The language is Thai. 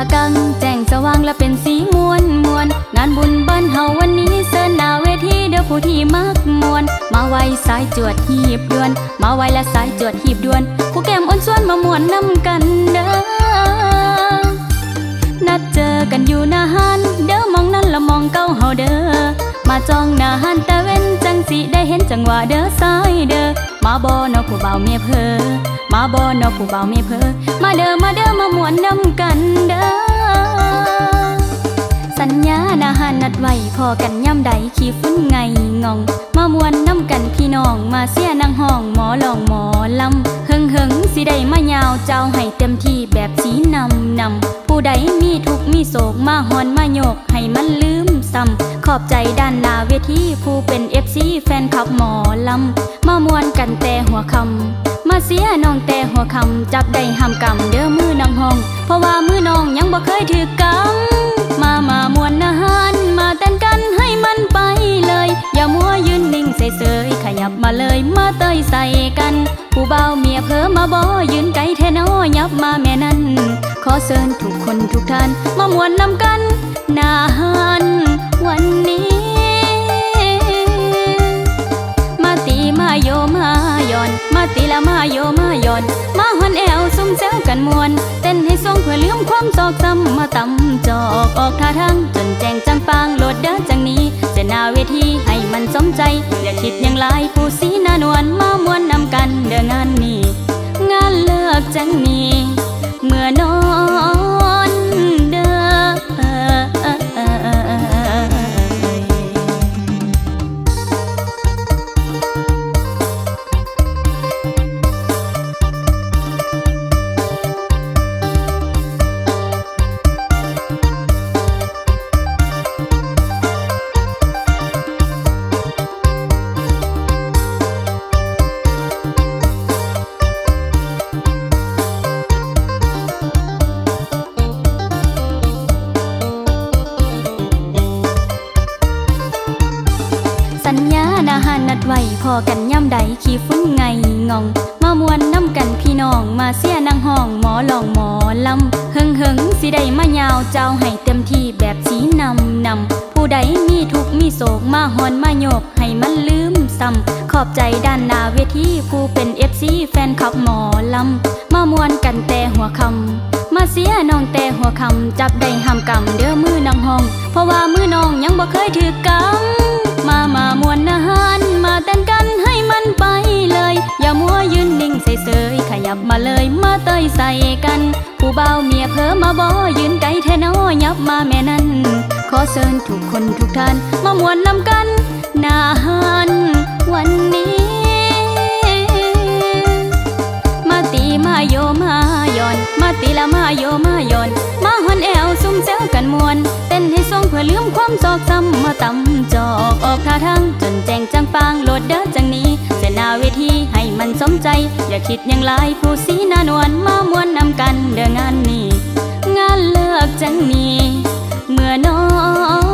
ากัง แจ้งสว่างและเป็นสีมวลมวลงานบุญบ้านเฮาวันนี้เสินนาเวทีเด้อผู้ที่มักมวลมาไวสายจวดหีบด่วน มาไวและสายจวดหีบด่วน ผู้แก้มอ้นส่วนมามวนนำกันเด้อนัดเจอกันอยู่หน้าหันเด้อมองนั้นละมองเก้าเฮาเด้อมาจ้องหน้าหันแต่เว้นจังสิได้เห็นจังหวะเด้อสายเด้อ มาบ่นอผู้เบาเมียเพอมาบ่นอผู้เบาเมียเพอมาเด้อมาเด้อมามวนนำกันเด้อสัญญานาหานัดไว้พอกันย่ำใดขี้ฟุ้นไงงอง มามวนน้ำกันพี่น้องมาเสียนางห้องหมอลองหมอลำเฮิงเฮิงสิได้มายาวเจ้าให้เต็มที่แบบสีนำนำผู้ใดมีทุกมีโศกมาหอนมาโยกให้มันลืมซ้ำ ขอบใจด้านหน้าเวทีผู้เป็นเอฟซีแฟนคลับหมอลำมามวนกันแต่หัวคำมาเสียน้องแต่หัวคำจับได้ห้ามกำเด้อมือนางห้อง เพราะว่ามือน้องยังบ่เคยถือกำมามามวนอาหารมาเต้นกันให้มันไปเลย อย่ามัวยืนนิ่งเฉยๆขยับมาเลยมาเตยใส่กัน ผู้เบาเมียเพ้อมาบอยืนไกลแท่นอยับมาแม่นั้นขอเชิญทุกคนทุกท่านมามวนนำกัน ตีละมาโยมาหย่อนมาหันแอวซุ่มแซวกันมวนเต้นให้ทรงเพื่อลืมความจอกซ้ำมาตำจอกออกท่าทางจนแจงจังปางโหลดเด้อจังนี้จะนาเวทีให้มันสมใจอย่าคิดยังลายผู้สีนานวลมามวนนำกันเด้องานนี้ งานเลิกจังนี้เมื่อน้อง ญญานาหารนัดไว้พอกันย่ำใดขี้ฟุ้นไงงอง มามวนน้ำกันพี่น้องมาเสียนางห้องหมอลองหมอลำเฮิงเฮิงสิได้มายาวเจ้าให้เต็มที่แบบสีนำนำผู้ใดมีทุกมีโศกมาหอนมาโยกให้มันลืมซ้ำขอบใจด้านหน้าเวทีผู้เป็นเอฟซีแฟนคลับหมอลำมามวนกันแต่หัวคำมาเสียน้องแต่หัวคำจับได้ห้ามกำเด้อมือนางห้อง เพราะว่ามือน้องยังบ่เคยถือกำ ใส่กัน ผู้เบาเมียเพ้อมมาบอยืนไกลแท่นอยับมาแม่นั้น ขอเชิญทุกคนทุกท่าน มามวนนำกัน นาหันวันนี้ มาตีมาโยมาย่อน มาตีละมาโยมาย่อน มาหันแอวซุ่มแซวกันมวน เต้นให้ทรงเพื่อลืมความซอกซ้ำมาตำจอกออกท่าทางจนแจงจังปางโหลดเด้อจังนี้เสนาเวทีใสมใจ อย่าคิดอย่างไรผู้สีนานวลมามวนนำกันเดืองานนี้ งานเลิกจังนี้ เมื่อน้อง